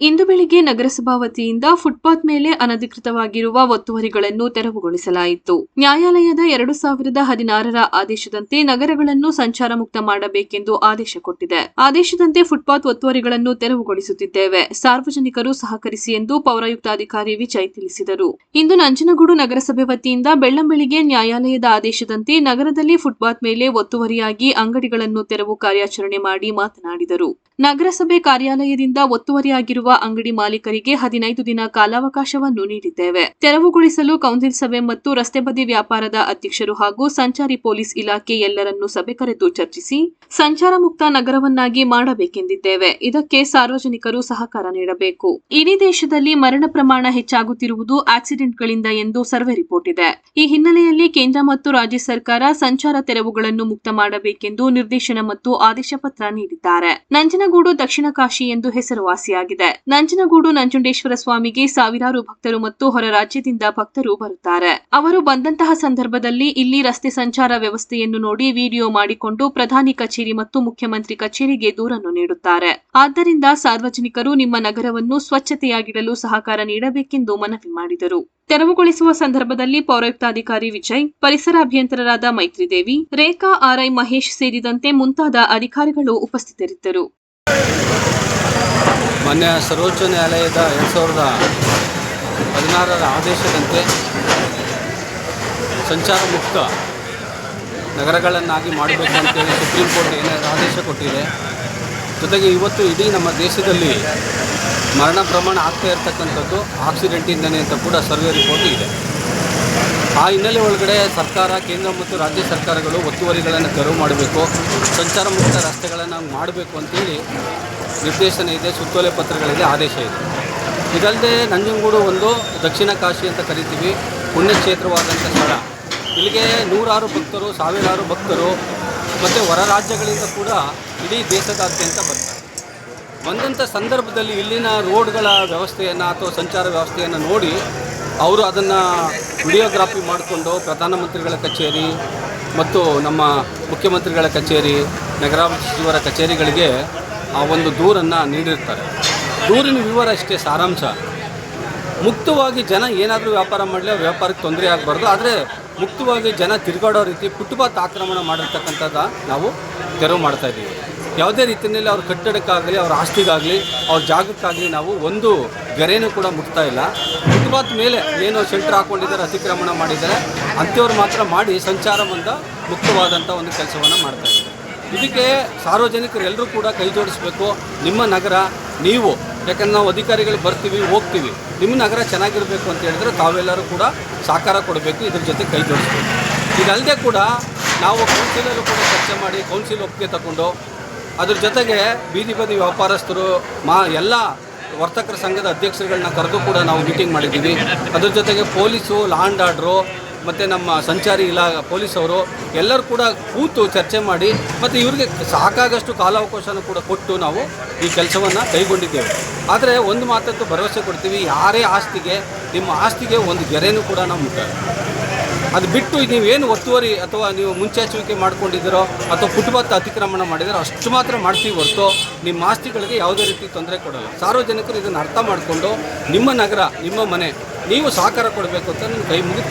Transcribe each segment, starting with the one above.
ಇಂದು ಬೆಳಿಗ್ಗೆ ನಗರಸಭಾ ವತಿಯಿಂದ ಫುಟ್ಪಾತ್ ಮೇಲೆ ಅನಧಿಕೃತವಾಗಿರುವ ಒತ್ತುವರಿಗಳನ್ನು ತೆರವುಗೊಳಿಸಲಾಯಿತು. ನ್ಯಾಯಾಲಯದ ಎರಡು ಸಾವಿರದ ಹದಿನಾರರ ಆದೇಶದಂತೆ ನಗರಗಳನ್ನು ಸಂಚಾರ ಮುಕ್ತ ಮಾಡಬೇಕೆಂದು ಆದೇಶ ಕೊಟ್ಟಿದೆ. ಆದೇಶದಂತೆ ಫುಟ್ಪಾತ್ ಒತ್ತುವರಿಗಳನ್ನು ತೆರವುಗೊಳಿಸುತ್ತಿದ್ದೇವೆ. ಸಾರ್ವಜನಿಕರು ಸಹಕರಿಸಿ ಎಂದು ಪೌರಾಯುಕ್ತಾಧಿಕಾರಿ ವಿಜಯ್ ತಿಳಿಸಿದರು. ಇಂದು ನಂಜನಗೂಡು ನಗರಸಭೆ ವತಿಯಿಂದ ಬೆಳ್ಳಂಬೆಳಿಗ್ಗೆ ನ್ಯಾಯಾಲಯದ ಆದೇಶದಂತೆ ನಗರದಲ್ಲಿ ಫುಟ್ಪಾತ್ ಮೇಲೆ ಒತ್ತುವರಿಯಾಗಿ ಅಂಗಡಿಗಳನ್ನು ತೆರವು ಕಾರ್ಯಾಚರಣೆ ಮಾಡಿ ಮಾತನಾಡಿದರು. ನಗರಸಭೆ ಕಾರ್ಯಾಲಯದಿಂದ ಒತ್ತುವರಿಯಾಗಿರುವ ಅಂಗಡಿ ಮಾಲೀಕರಿಗೆ ಹದಿನೈದು ದಿನ ಕಾಲಾವಕಾಶವನ್ನು ನೀಡಿದ್ದೇವೆ. ತೆರವುಗೊಳಿಸಲು ಕೌನ್ಸಿಲ್ ಸಭೆ ಮತ್ತು ರಸ್ತೆ ಬದಿ ವ್ಯಾಪಾರದ ಅಧ್ಯಕ್ಷರು ಹಾಗೂ ಸಂಚಾರಿ ಪೊಲೀಸ್ ಇಲಾಖೆ ಎಲ್ಲರನ್ನೂ ಸಭೆ ಕರೆದು ಚರ್ಚಿಸಿ ಸಂಚಾರ ಮುಕ್ತ ನಗರವನ್ನಾಗಿ ಮಾಡಬೇಕೆಂದಿದ್ದೇವೆ. ಇದಕ್ಕೆ ಸಾರ್ವಜನಿಕರು ಸಹಕಾರ ನೀಡಬೇಕು. ಇಡೀ ದೇಶದಲ್ಲಿ ಮರಣ ಪ್ರಮಾಣ ಹೆಚ್ಚಾಗುತ್ತಿರುವುದು ಆಕ್ಸಿಡೆಂಟ್ಗಳಿಂದ ಎಂದು ಸರ್ವೆ ರಿಪೋರ್ಟ್ ಇದೆ. ಈ ಹಿನ್ನೆಲೆಯಲ್ಲಿ ಕೇಂದ್ರ ಮತ್ತು ರಾಜ್ಯ ಸರ್ಕಾರ ಸಂಚಾರ ತೆರವುಗಳನ್ನು ಮುಕ್ತ ಮಾಡಬೇಕೆಂದು ನಿರ್ದೇಶನ ಮತ್ತು ಆದೇಶ ಪತ್ರ ನೀಡಿದ್ದಾರೆ. ನಂಜನಗೂಡು ದಕ್ಷಿಣ ಕಾಶಿ ಎಂದು ಹೆಸರುವಾಸಿಯಾಗಿದೆ. ನಂಜನಗೂಡು ನಂಜುಂಡೇಶ್ವರ ಸ್ವಾಮಿಗೆ ಸಾವಿರಾರು ಭಕ್ತರು ಮತ್ತು ಹೊರ ರಾಜ್ಯದಿಂದ ಭಕ್ತರು ಬರುತ್ತಾರೆ. ಅವರು ಬಂದಂತಹ ಸಂದರ್ಭದಲ್ಲಿ ಇಲ್ಲಿ ರಸ್ತೆ ಸಂಚಾರ ವ್ಯವಸ್ಥೆಯನ್ನು ನೋಡಿ ವಿಡಿಯೋ ಮಾಡಿಕೊಂಡು ಪ್ರಧಾನಿ ಕಚೇರಿ ಮತ್ತು ಮುಖ್ಯಮಂತ್ರಿ ಕಚೇರಿಗೆ ದೂರನ್ನು ನೀಡುತ್ತಾರೆ. ಆದ್ದರಿಂದ ಸಾರ್ವಜನಿಕರು ನಿಮ್ಮ ನಗರವನ್ನು ಸ್ವಚ್ಛತೆಯಾಗಿಡಲು ಸಹಕಾರ ನೀಡಬೇಕೆಂದು ಮನವಿ ಮಾಡಿದರು. ತೆರವುಗೊಳಿಸುವ ಸಂದರ್ಭದಲ್ಲಿ ಪೌರಾಯುಕ್ತಾಧಿಕಾರಿ ವಿಜಯ್, ಪರಿಸರ ಅಭಿಯಂತರರಾದ ಮೈತ್ರಿದೇವಿ, ರೇಖಾ ಆರ್ಐ ಮಹೇಶ್ ಸೇರಿದಂತೆ ಮುಂತಾದ ಅಧಿಕಾರಿಗಳು ಉಪಸ್ಥಿತರಿದ್ದರು. ಮಾನ್ಯ ಸರ್ವೋಚ್ಚ ನ್ಯಾಯಾಲಯದ ಎರಡು ಸಾವಿರದ ಹದಿನಾರರ ಆದೇಶದಂತೆ ಸಂಚಾರ ಮುಕ್ತ ನಗರಗಳನ್ನಾಗಿ ಮಾಡಬೇಕು ಅಂತೇಳಿ ಸುಪ್ರೀಂ ಕೋರ್ಟ್ ಏನಾದರೂ ಆದೇಶ ಕೊಟ್ಟಿದೆ. ಜೊತೆಗೆ ಇವತ್ತು ಇಡೀ ನಮ್ಮ ದೇಶದಲ್ಲಿ ಮರಣ ಪ್ರಮಾಣ ಆಗ್ತಾ ಇರತಕ್ಕಂಥದ್ದು ಆಕ್ಸಿಡೆಂಟಿಂದನೇ ಅಂತ ಕೂಡ ಸರ್ವೆ ರಿಪೋರ್ಟ್ ಇದೆ. ಆ ಹಿನ್ನೆಲೆ ಒಳಗಡೆ ಸರ್ಕಾರ, ಕೇಂದ್ರ ಮತ್ತು ರಾಜ್ಯ ಸರ್ಕಾರಗಳು ಒತ್ತುವರಿಗಳನ್ನು ತೆರವು ಮಾಡಬೇಕು, ಸಂಚಾರ ಮುಕ್ತ ರಸ್ತೆಗಳನ್ನು ಮಾಡಬೇಕು ಅಂತೇಳಿ ನಿರ್ದೇಶನ ಇದೆ, ಸುತ್ತೋಲೆ ಪತ್ರಗಳಿದೆ, ಆದೇಶ ಇದೆ. ಇದಲ್ಲದೆ ನಂಜನಗೂಡು ಒಂದು ದಕ್ಷಿಣ ಕಾಶಿ ಅಂತ ಕರಿತೀವಿ, ಪುಣ್ಯಕ್ಷೇತ್ರವಾದಂಥ ಸ್ಥಳ. ಇಲ್ಲಿಗೆ ನೂರಾರು ಭಕ್ತರು, ಸಾವಿರಾರು ಭಕ್ತರು, ಮತ್ತು ಹೊರ ರಾಜ್ಯಗಳಿಂದ ಕೂಡ ಇಡೀ ದೇಶದಾದ್ಯಂತ ಬರ್ತಾರೆ. ಬಂದಂಥ ಸಂದರ್ಭದಲ್ಲಿ ಇಲ್ಲಿನ ರೋಡ್ಗಳ ವ್ಯವಸ್ಥೆಯನ್ನು ಅಥವಾ ಸಂಚಾರ ವ್ಯವಸ್ಥೆಯನ್ನು ನೋಡಿ ಅವರು ಅದನ್ನು ವಿಡಿಯೋಗ್ರಾಫಿ ಮಾಡಿಕೊಂಡು ಪ್ರಧಾನಮಂತ್ರಿಗಳ ಕಚೇರಿ ಮತ್ತು ನಮ್ಮ ಮುಖ್ಯಮಂತ್ರಿಗಳ ಕಚೇರಿ, ನಗರಾಭಿವೃದ್ಧಿ ಸಚಿವರ ಕಚೇರಿಗಳಿಗೆ ಆ ಒಂದು ದೂರನ್ನು ನೀಡಿರ್ತಾರೆ. ದೂರಿನ ವಿವರ ಅಷ್ಟೇ, ಸಾರಾಂಶ. ಮುಕ್ತವಾಗಿ ಜನ ಏನಾದರೂ ವ್ಯಾಪಾರ ಮಾಡಲಿ ವ್ಯಾಪಾರಕ್ಕೆ ತೊಂದರೆ ಆಗಬಾರ್ದು. ಆದರೆ ಮುಕ್ತವಾಗಿ ಜನ ತಿರುಗಾಡೋ ರೀತಿ ಫುಟ್ಪಾತ್ ಆಕ್ರಮಣ ಮಾಡಿರ್ತಕ್ಕಂಥದ್ದ ನಾವು ತೆರವು ಮಾಡ್ತಾ ಇದ್ದೀವಿ. ಯಾವುದೇ ರೀತಿಯಲ್ಲಿ ಅವ್ರ ಕಟ್ಟಡಕ್ಕಾಗಲಿ, ಅವ್ರ ಆಸ್ತಿಗಾಗಲಿ, ಅವ್ರ ಜಾಗಕ್ಕಾಗಲಿ ನಾವು ಒಂದು ಗೆರೆಯೂ ಕೂಡ ಮುಟ್ತಾ ಇಲ್ಲ. ಫುಟ್ಪಾತ್ ಮೇಲೆ ಏನು ಶೆಲ್ಟರ್ ಹಾಕ್ಕೊಂಡಿದ್ದಾರೆ ಅತಿಕ್ರಮಣ ಮಾಡಿದ್ದಾರೆ, ಅಂಥವ್ರು ಮಾತ್ರ ಮಾಡಿ ಸಂಚಾರವನ್ನು ಮುಕ್ತವಾದಂಥ ಒಂದು ಕೆಲಸವನ್ನು ಮಾಡ್ತಾ ಇದಕ್ಕೆ ಸಾರ್ವಜನಿಕರು ಎಲ್ಲರೂ ಕೂಡ ಕೈ ಜೋಡಿಸಬೇಕು. ನಿಮ್ಮ ನಗರ, ನೀವು. ಯಾಕಂದ್ರೆ ನಾವು ಅಧಿಕಾರಿಗಳು ಬರ್ತೀವಿ, ಹೋಗ್ತೀವಿ. ನಿಮ್ಮ ನಗರ ಚೆನ್ನಾಗಿರಬೇಕು ಅಂತ ಹೇಳಿದ್ರೆ ತಾವೆಲ್ಲರೂ ಕೂಡ ಸಹಕಾರ ಕೊಡಬೇಕು, ಇದ್ರ ಜೊತೆ ಕೈ ಜೋಡಿಸ್ಬೇಕು. ಇದಲ್ಲದೆ ಕೂಡ ನಾವು ಕೌನ್ಸಿಲಲ್ಲೂ ಕೂಡ ಚರ್ಚೆ ಮಾಡಿ ಕೌನ್ಸಿಲ್ ಒಪ್ಪಿಗೆ ತಗೊಂಡು, ಅದ್ರ ಜೊತೆಗೆ ಬೀದಿ ಬದಿ ವ್ಯಾಪಾರಸ್ಥರು, ಮಾ, ಎಲ್ಲ ವರ್ತಕರ ಸಂಘದ ಅಧ್ಯಕ್ಷರುಗಳನ್ನ ಕರೆದು ಕೂಡ ನಾವು ಮೀಟಿಂಗ್ ಮಾಡಿದ್ದೀವಿ. ಅದ್ರ ಜೊತೆಗೆ ಪೊಲೀಸು ಲಾ ಆ್ಯಂಡ್ ಆರ್ಡ್ರು ಮತ್ತು ನಮ್ಮ ಸಂಚಾರಿ ಇಲಾ ಪೊಲೀಸವರು ಎಲ್ಲರೂ ಕೂಡ ಕೂತು ಚರ್ಚೆ ಮಾಡಿ ಮತ್ತು ಇವ್ರಿಗೆ ಸಾಕಾಗಷ್ಟು ಕಾಲಾವಕಾಶನೂ ಕೂಡ ಕೊಟ್ಟು ನಾವು ಈ ಕೆಲಸವನ್ನು ಕೈಗೊಂಡಿದ್ದೇವೆ. ಆದರೆ ಒಂದು ಮಾತಂತೂ ಭರವಸೆ ಕೊಡ್ತೀವಿ, ಯಾರೇ ಆಸ್ತಿಗೆ, ನಿಮ್ಮ ಆಸ್ತಿಗೆ ಒಂದು ಗೆರೆನೂ ಕೂಡ ನಾವು ಮುಟ್ಟ ಅದು ಬಿಟ್ಟು ನೀವೇನು ಒತ್ತುವರಿ ಅಥವಾ ನೀವು ಮುಂಚಾಚುವಿಕೆ ಮಾಡ್ಕೊಂಡಿದ್ದೀರೋ ಅಥವಾ ಫುಟ್ಪಾತ್ ಅತಿಕ್ರಮಣ ಮಾಡಿದರೋ ಅಷ್ಟು ಮಾತ್ರ ಮಾಡ್ತೀವಿ ಹೊರತು ನಿಮ್ಮ ಆಸ್ತಿಗಳಿಗೆ ಯಾವುದೇ ರೀತಿ ತೊಂದರೆ ಕೊಡಲ್ಲ. ಸಾರ್ವಜನಿಕರು ಇದನ್ನು ಅರ್ಥ ಮಾಡಿಕೊಂಡು ನಿಮ್ಮ ನಗರ, ನಿಮ್ಮ ಮನೆ, ನೀವು ಸಹಕಾರ ಕೊಡಬೇಕು ಅಂತ ನಾನು ಕೈ ಮುಗಿದು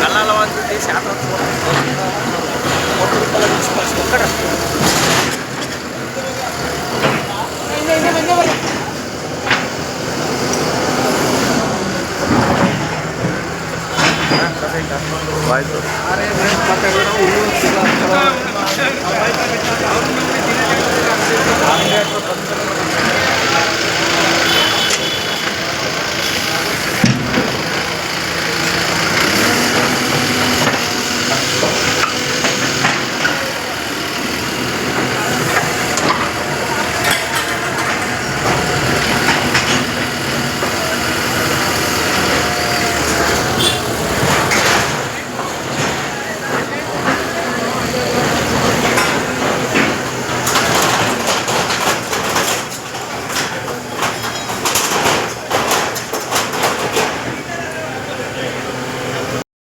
గల్లాల వాళ్ళు శాతం ఒక రూపాయల నుంచి ఫస్ట్ ఒక్కడ వాయిస్ అరే పక్క కూడా ఉల్లు আমি একটা